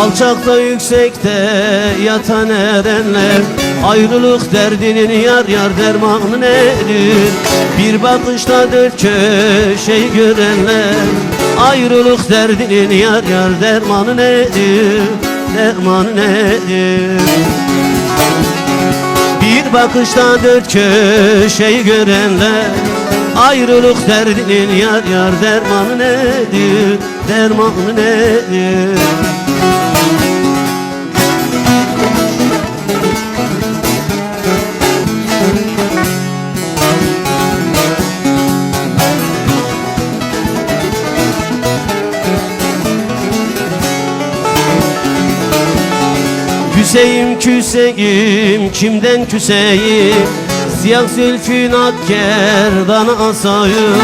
Alçakta yüksekte yatan erenler Ayrılık derdinin yar yar dermanı nedir? Bir bakışta dört köşeyi görenler Ayrılık derdinin yar yar dermanı nedir? Dermanı nedir? Bir bakışta dört köşeyi görenler Ayrılık derdinin yar yar dermanı nedir? Dermanı nedir Küseyim küseyim kimden küseyim? Siyah zülfün ak kerdana asayım.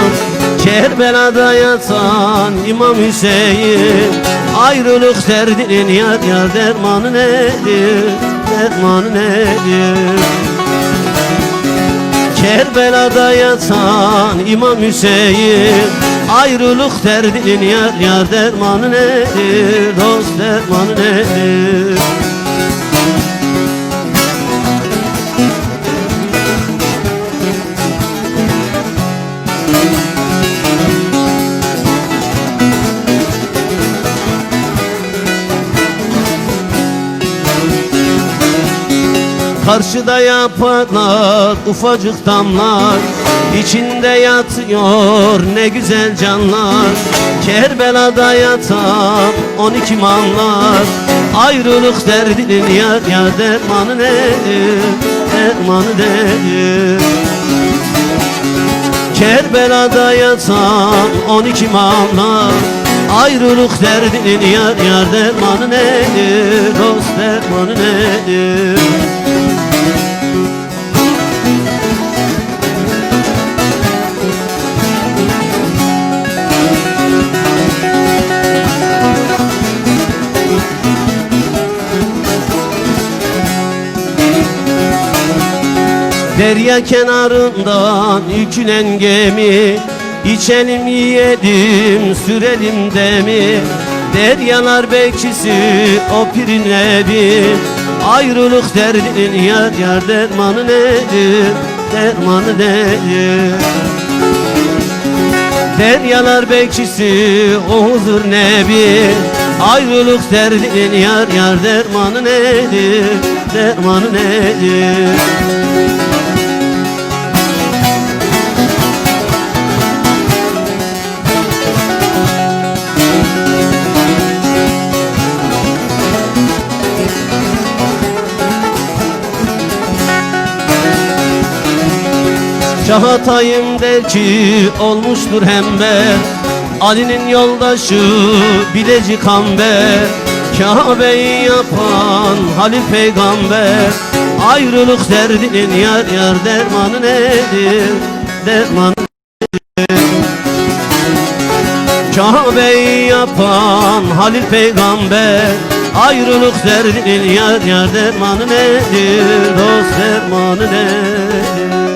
Kerbela'da yatan İmam Hüseyin. Ayrılık derdinin yar yar dermanı nedir? Dermanı nedir Kerbela'da yatan İmam Hüseyin Ayrılık derdinin yar yar dermanı nedir Dost dermanı nedir Karşıda yaparlar ufacık damlar İçinde yatıyor ne güzel canlar. Kerbela'da yatan on iki manlar Ayrılık derdinin yar yar dermanı nedir? Dermanı nedir? Kerbela'da yatan on iki manlar Ayrılık derdinin yar yar dermanı nedir? Dost dermanı nedir Derya kenarından yükülen gemi İçelim yiyelim sürelim demi. Deryalar bekçisi o pirin evi Ayrılık derdinin yar yar dermanı nedir? Dermanı nedir? Deryalar bekçisi o huzur nebi. Ayrılık derdinin yar yar dermanı nedir? Dermanı nedir Çağatay'ım der ki olmuştur hember Ali'nin yoldaşı bileci kamber Kabe'yi yapan Halil peygamber. Ayrılık derdinin yar yar dermanı nedir? Dermanı Kabe'yi yapan Halil peygamber. Ayrılık derdinin yar yar dermanı nedir? Dost dermanı nedir